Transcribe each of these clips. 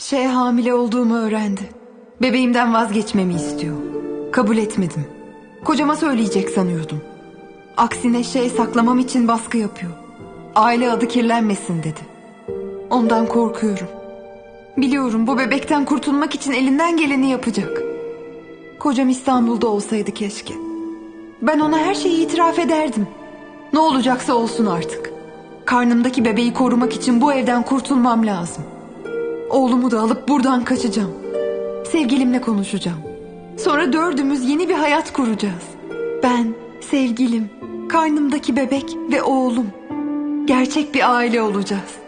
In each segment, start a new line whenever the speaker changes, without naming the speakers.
Şey hamile olduğumu öğrendi. Bebeğimden vazgeçmemi istiyor. Kabul etmedim. Kocama söyleyecek sanıyordum. Aksine şey saklamam için baskı yapıyor. Aile adı kirlenmesin dedi. Ondan korkuyorum. Biliyorum bu bebekten kurtulmak için elinden geleni yapacak. Kocam İstanbul'da olsaydı keşke. Ben ona her şeyi itiraf ederdim. Ne olacaksa olsun artık. Karnımdaki bebeği korumak için bu evden kurtulmam lazım. Oğlumu da alıp buradan kaçacağım. Sevgilimle konuşacağım. Sonra dördümüz yeni bir hayat kuracağız. Ben, sevgilim, karnımdaki bebek ve oğlum. Gerçek bir aile olacağız.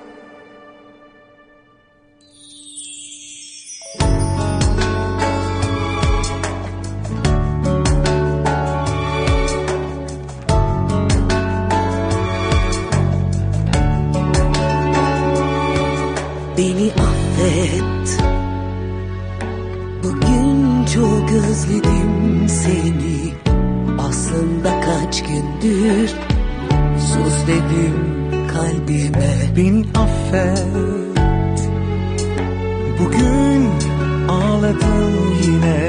Beni affet Bugün çok özledim seni. Aslında kaç gündür Sus dedim kalbime.
Beni affet. Bugün ağladım yine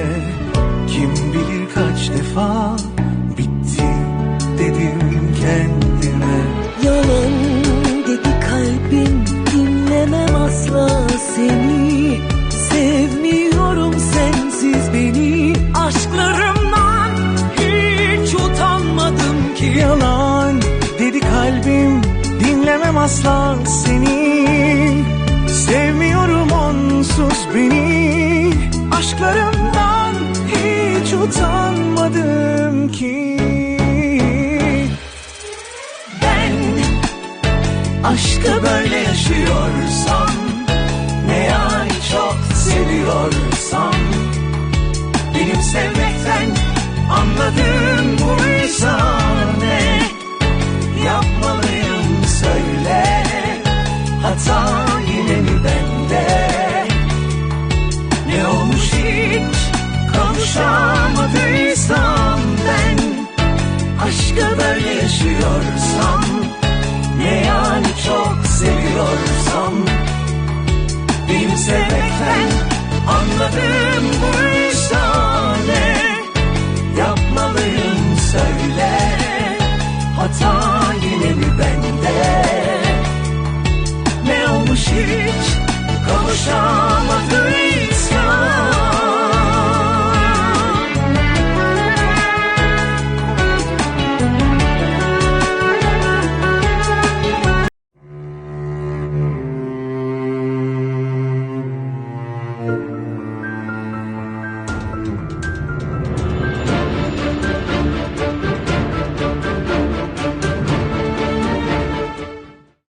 asla seni. Sevmiyorum
onsuz beni. Aşklarımdan hiç utanmadım ki. Ben aşkı böyle yaşıyorsam Ne yani çok seviyorsam benim sevmekten anladığım hiç kavuşamadık